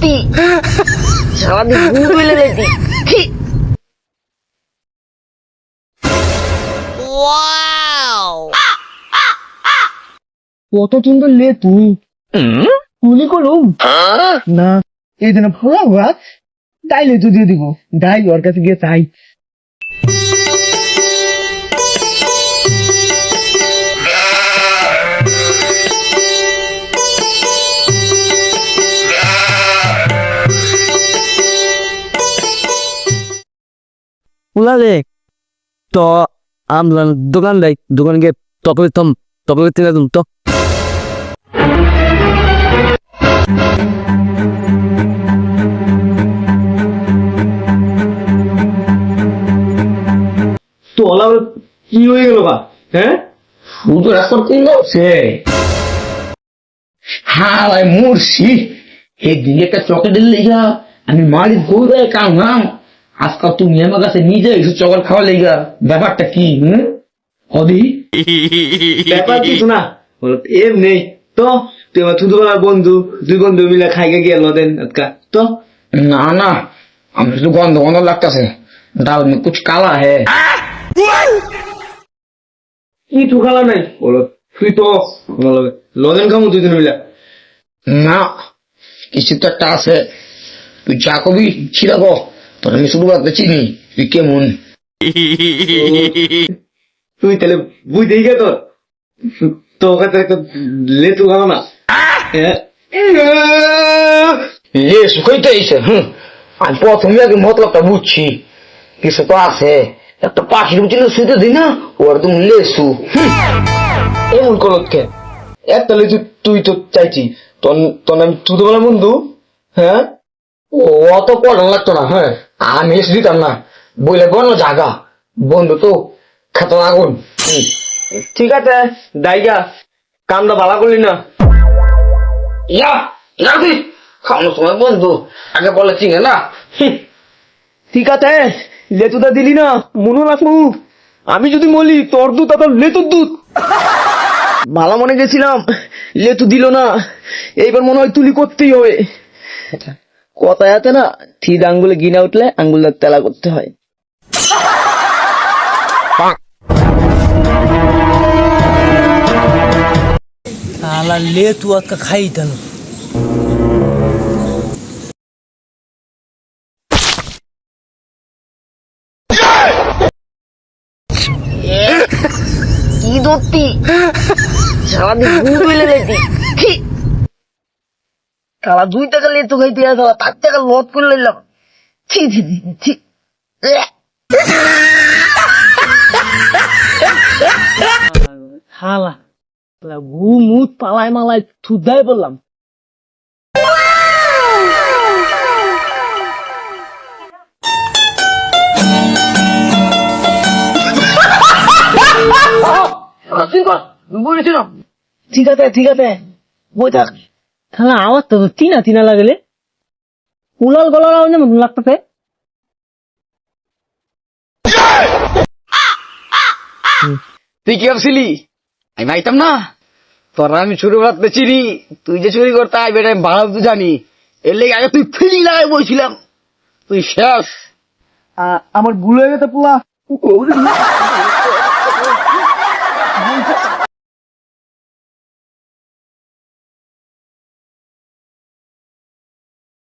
ছি। কত সুন্দর লে তুই। তুলি করুম না, এই জন্য পুরো লেচু দিয়ে দিব। যাই, ওর কাছে গিয়ে চাই উলালে তো আমরা দোকান দেয় দোকান গিয়ে তকলে তম থেকে তুম তো। তো ওলা কি হয়ে গেল বা হ্যাঁ? শুধু রেকর্ড করল সে। হ্যাঁ ভাই মরছি এই দিকে একটা চকলেটের লেগা আমি মারি ঘুরে কাম নাম আজকাল তুমি আমার কাছে নিজে এসে চকল খাওয়া লেগা ব্যাপারটা কি হুম? হদি ব্যাপার কিছু না এর নেই। তো তুই আমার ছোটবেলার বন্ধু দুই বন্ধু মিলে খাইকে গিয়ে লদেন আজকা তো? না না আমি শুধু গন্ধ গন্ধ লাগতেছে। ডাল মে কুছ কালা হে। কি ঠুকালা নাই? বলো তুই তো লদেন খামু দুই দিন মিলে। না কিছু তো একটা আছে। তুই যা কবি গো তোর আমি শুধু রাখতে চিনি তুই কেমন? তুই তাহলে বুঝ দেই গে তোর। তো ওখানে একটা লেটু খাব না। এ সুখাইতে এসে হুম। আমি প্রথমে আগে মতলবটা বুঝছি। কিছু তো আছে। একটা পাখির উচিত শুইতে দিই না ওর তুমি লেসু। এমন করত কে? একটা লেচু তুই তো চাইছি। তোর তোর আমি ছোটবেলার বন্ধু? হ্যাঁ? ও অত পড়ান লাগতো না হ্যাঁ। আমি এসে দিতাম না। বইলে বলো জাগা। বন্ধু তো খেত আগুন। ঠিক আছে দাইগা কামটা ভালো করলি না। ইয়া ইয়া তুই খাওয়ানোর সময় বন্ধু আগে বলে চিনে না। ঠিক আছে লেতুটা দিলি না মনে রাখব। আমি যদি বলি তোর দুধ তোর লেতুর দুধ। ভালো মনে গেছিলাম লেতু দিল না। এইবার মনে হয় তুলি করতেই হবে। কথায় আছে না থিদ আঙ্গুলে গিনা উঠলে আঙ্গুলটা তেলা করতে হয়। আলা লে তু আজকে খাই দেন কি ধরতি সারাদিন ঘুম পেলে সারা দুই টাকা লেতো খাইতে আর সারা তার টাকা লট করে নিলাম ছি ছি ছি হালা গু মুত পালাই মালাই থুদাই বললাম ঠিক আছে ঠিক আছে বই থাক তাহলে আমার তো তিনা তিনা লাগলে। উলাল গলার আওয়াজ যেমন লাগতেছে। তুই কি ভাবছিলি? আমি ভাইতাম না। তোরা আমি চুরি করতে চিনি। তুই যে চুরি করতে আইবে এটা আমি ভালো তো জানি। এর লেগে আগে তুই ফিলিং লাগাই বলছিলাম তুই শেষ। আমার ভুল হয়ে গেছে পোলা।